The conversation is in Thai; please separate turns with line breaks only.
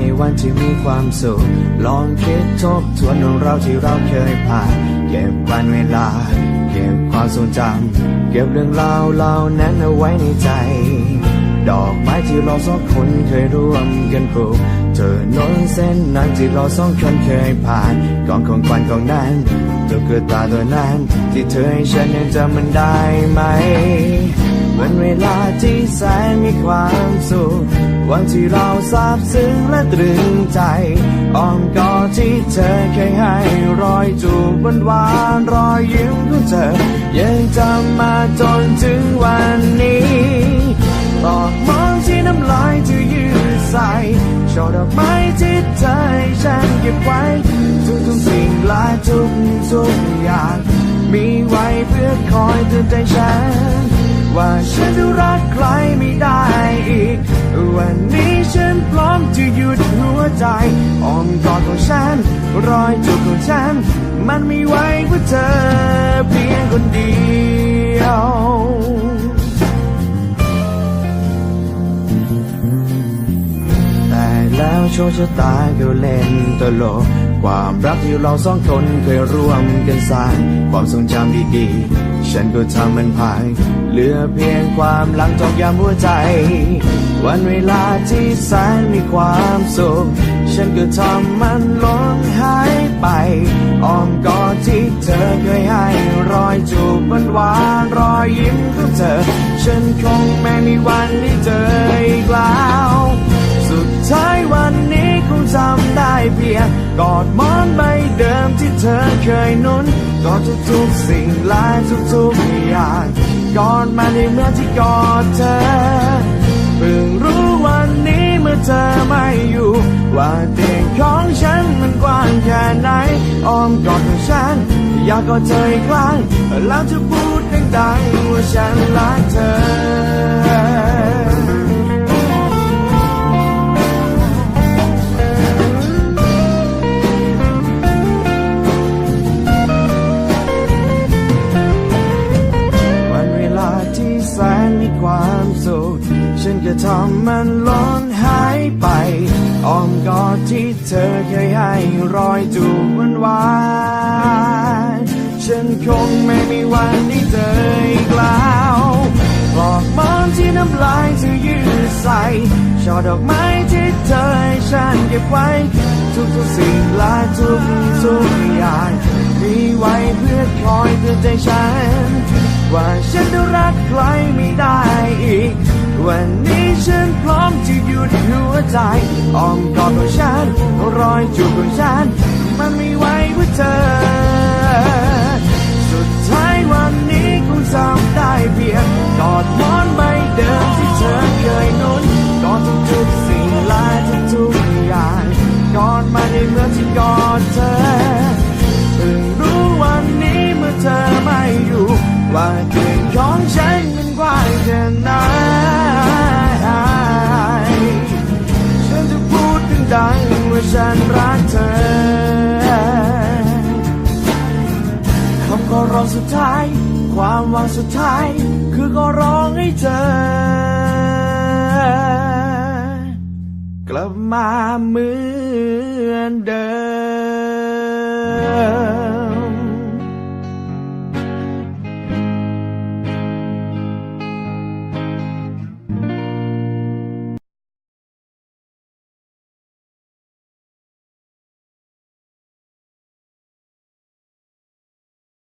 ในวันที่มีความสุข ลองคิดทบทวนเรื่องราวที่เราเคยผ่าน เก็บวันเวลา เก็บความทรงจำ เก็บเรื่องราวเหล่านั้นเอาไว้ในใจ ดอกไม้ที่เราสองคนเคยร่วมกันปลูกเธอนนเส้นนั้นที่เราสองคนเคยผ่านกองของควันของนั้นตุ๊กตาตัวนั้นที่เธอให้ฉันยังจำมันได้ไหมวันเวลาที่แสนมีความสุข วันที่เราซาบซึ้งและตรึงใจอ้อมกอดที่เธอเคยให้รอยจูบหวานหวานๆรอยยิ้มของเธอ ยังจำมาจนถึงวันนี้ตอกมองที่น้ำลายที่ยืดใส่ช่อดอกไม้ที่เธอให้ฉันเก็บไว้ ทุกทุกสิ่งและทุกทุกอย่าง มีไว้เพื่อคอยเตือนใจฉัน ว่าฉันจะรักใครไม่ได้อีก วันนี้ฉันพร้อมจะหยุดหัวใจอ้อมกอดของฉัน รอยจูบของฉัน มันไม่ไหวเพื่อเธอเพียงคนเดียวแต่แล้วโชคชะตาก็เล่นตลก ความรักที่เราสองคนเคยร่วมกันสร้าง ความทรงจำดีๆ ฉันก็ทำมันผ่านเหลือเพียงความหลังจอกยามหัวใจ วันเวลาที่แสนมีความสุข ฉันก็ทำมันหลงหายไปอ้อมกอดที่เธอเคยให้รอยจูบหวานหวานรอยยิ้มของเธอ ฉันคงไม่มีวันได้เจออีกแล้ว เพียงกอดมอนใบเดิมที่เธอเคยนุนกอดทุกๆสิ่งและทุกๆอย่างกอดมาในเมื่อที่กอดเธอเพิ่งรู้วันนี้เมื่อเธอไม่อยู่ ว่าเตียงของฉันมันกว้างแค่ไหนอ้อมกอดของฉัน อยากกอดเธออีกครั้งแล้วจะพูดดังๆว่าฉันรักเธอ ความสุข ฉันก็ทำมันล้นหายไปอ้อมกอดที่เธอเคยให้รอยจูบหวานหวานฉันคงไม่มีวันได้เจออีกแล้วปลอกมอนที่น้ำลายเธอยืดใส่ช่อดอกไม้ที่เธอให้ฉันเก็บไว้ ทุกๆสิ่งและทุกๆอย่างมีไว้เพื่อคอยเตือนใจฉัน ว่าฉันจะรักใครไม่ได้อีก วันนี้ฉันพร้อมจะหยุดหัวใจอ้อมกอดของฉันรอยจูบของฉัน มันไม่ไหวเพื่อเธอ ว่าเตียงของฉันมันกว้างแค่ไหนฉันจะพูดดังๆว่าฉันรักเธอคำขอร้องสุดท้าย ความหวังสุดท้าย คือขอร้องให้เธอ